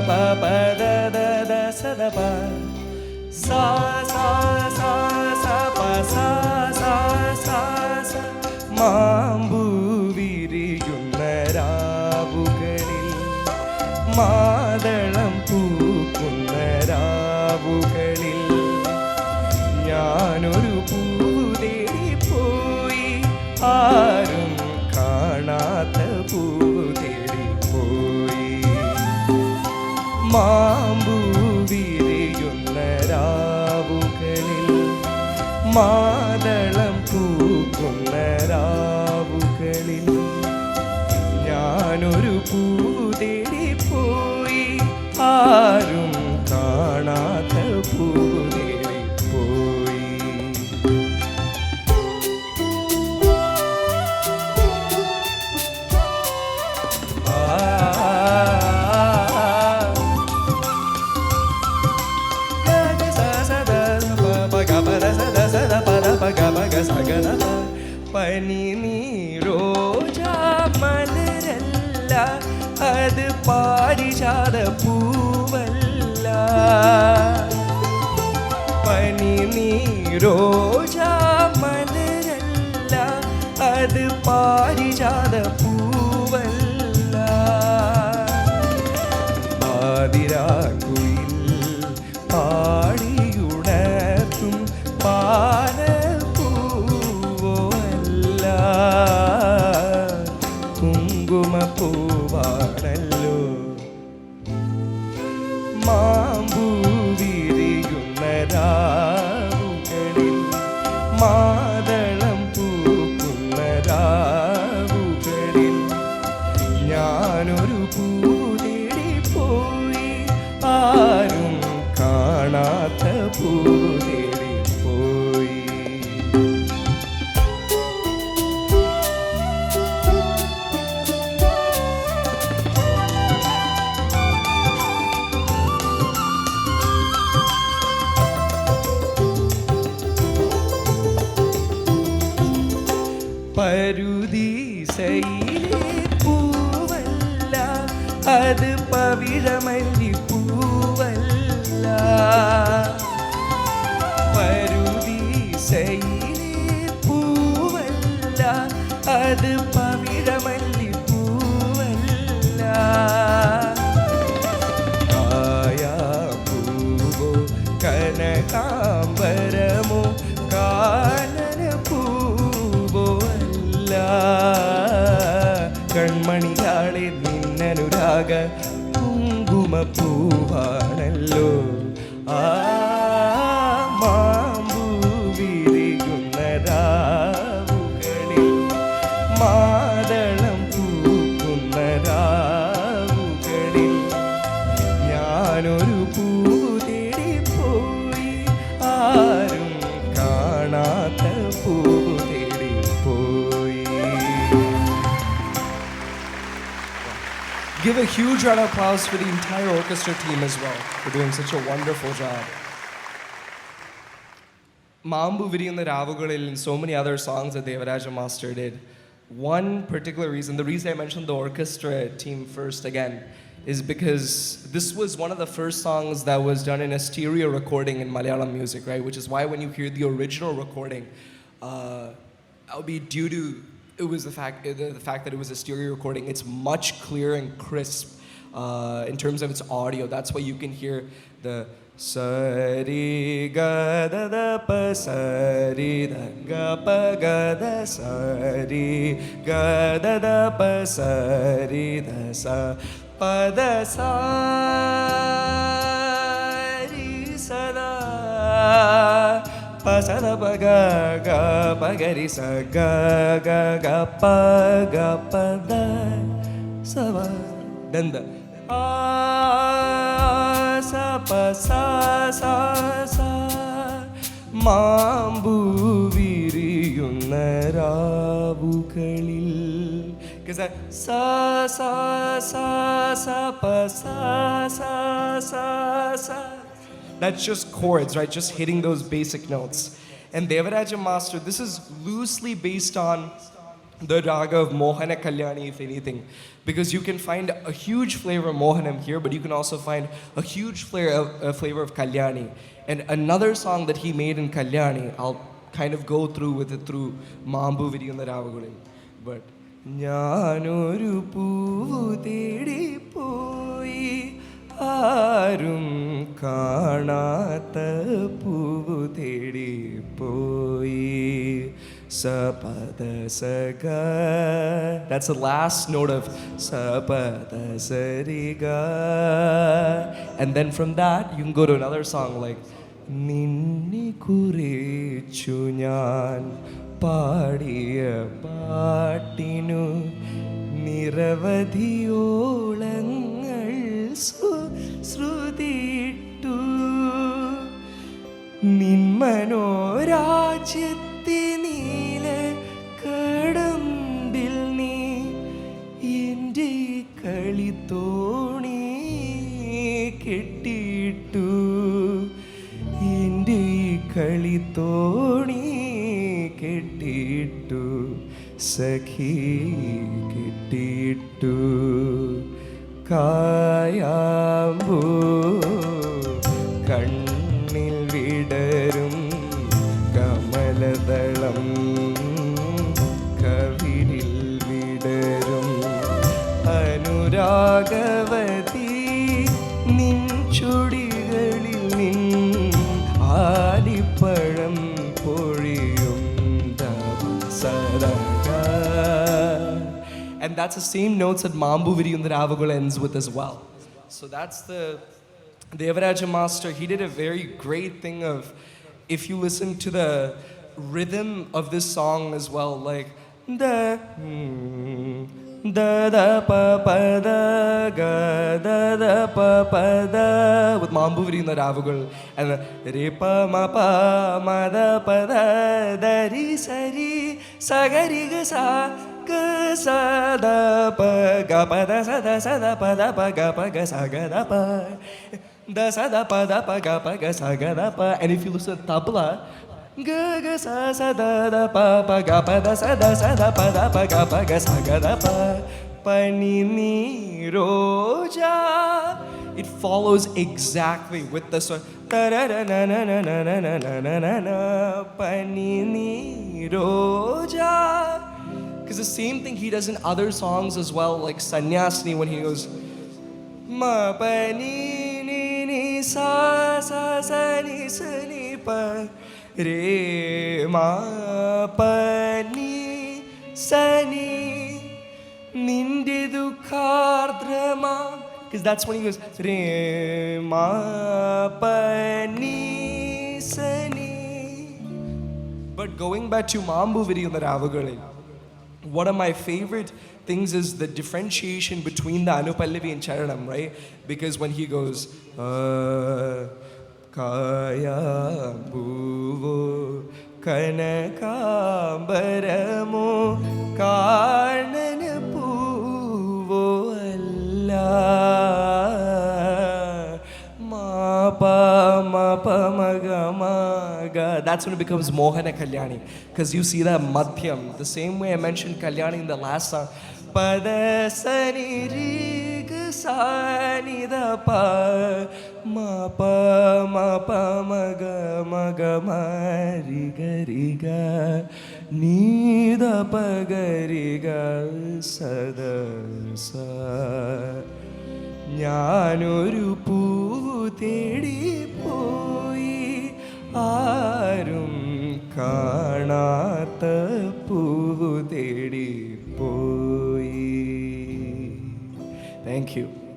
പ പ ദ ദ ദ സ ദ പ. സ സ സ സ പ സ സ സ സ. മാമ്പൂ വിരിയുന്ന രാവുകളിൽ മാതളം പൂക്കുന്ന രാവുകൾ മാതളം പൂക്കുന്ന രാവുകളിൽ ഞാനൊരു പൂ പോയി ആരും നീരോജാ മലരല്ല അത് പാരിജാത പൂവല്ല. പനി മലരല്ല അത് പാരിജാത പൂവല്ല മാമ്പൂ വിരിയുന്ന രാവുകളിൽ മാതളം പൂക്കുന്ന രാവുകളിൽ ഞാനൊരു പൂ തേടി പോയി ആരും കാണാത്ത പൂ പരുദീസയിലെ പൂവല്ല അത് പവിഴമല്ലി പൂവല്ല. പരുദീസയിലെ പൂവല്ല അത് കൺമണിയാളെ നിന്നനുരാഗ കുങ്കുമപ്പൂവാണല്ലോ. ആ a huge round of applause for the entire orchestra team as well for doing such a wonderful job. Mambu Vidiyana Ravugalil and so many other songs that Devaraja Master did. One particular reason, the reason I mentioned the orchestra team first again, is because this was one of the first songs that was done in a stereo recording in Malayalam music, right? Which is why when you hear the original recording, uh, that'll be due to it was the fact the, the fact that it was a stereo recording. It's much clearer and crisp uh, in terms of its audio. That's why you can hear the sari pa sa da pa ga ga pa ga ri sa ga ga ga pa ga pa da sa va then the ah sa pa sa sa sa മാമ്പൂ വിരിയുന്ന രാവുകളിൽ Because that sa sa sa sa pa sa sa sa sa that's just chords, right? Just hitting those basic notes. And Devaraja Master, this is loosely based on the raga of Mohana Kalyani, if anything, because you can find a huge flavor of Mohanam here, but you can also find a huge flavor of, uh, flavor of Kalyani. And another song that he made in Kalyani, I'll kind of go through with it through Mambu Vidiyuna Ravagulim. But ഞാനൊരു പൂവു തേടി പോയി ആരും കാണാത്ത പൂവു തേടി പോയി സപദ സഗ that's a last note of സപദ Sariga and then from that you go to another song like നിന്നെ കുറിച്ചു ഞാൻ പാടിയ പാട്ടിനു നിരവധിയോ കളിത്തോണി കെട്ടിയിട്ടു. എന്റെ കളിത്തോണി കെട്ടിയിട്ടു. സഖി കെട്ടിയിട്ടു. കായാമ്പൂ അനുരാഗവതി നിൻ ചുടികളിൽ നിൻ ആലിപ്പഴം പൊഴിയും സദാ and that's the same notes that Mambu Vidiyun that Avagul ends with as well. So that's the Devaraja Master. He did a very great thing of, if you listen to the rhythm of this song as well, like the da da pa pa da ga da da pa pa da with Mambu that Avagul and re pa ma pa ma da pa da da ri sa ri ga sa ga sa da pa ga pa da sa da sa da pa da pa ga pa ga sa ga da pa da sa da pa da pa ga pa ga sa ga da pa and if you listen tabla, ga ga sa sa da da pa pa ga pa da sa da sa da pa da pa ga pa ga sa ga da pa pani ni roja it follows exactly with the song. ta ra ra na na na na na na na na na na pani ni roja Because the same thing he does in other songs as well, like Sanyasini when he goes, ma pani ni ni sa sa sa ni sa ni pa re ma pa ni sa ni നിന്റെ ദുഃഖാർദ്രമാ because that's when he goes re ma pa ni sa ni but going back to Mambu video that Avagali, one of my favorite things is the differentiation between the Anupallavi and Charanam, right? Because when he goes, കായാമ്പൂവോ കനകാംബരമോ കാരണന പൂവോ അല്ല മാപ മപ മഗ മഗ that's when it becomes Mohana Kalyani. Because you see that Madhyam, the same way I mentioned Kalyani in the last song. പദ സാനിത പ മപ മപ മഗ മഗ മാരി ഗരിക നീത പകരിക സദസ ഞാനൊരു പൂവു തേടി പോയി ആരും കാണാത്ത Thank you.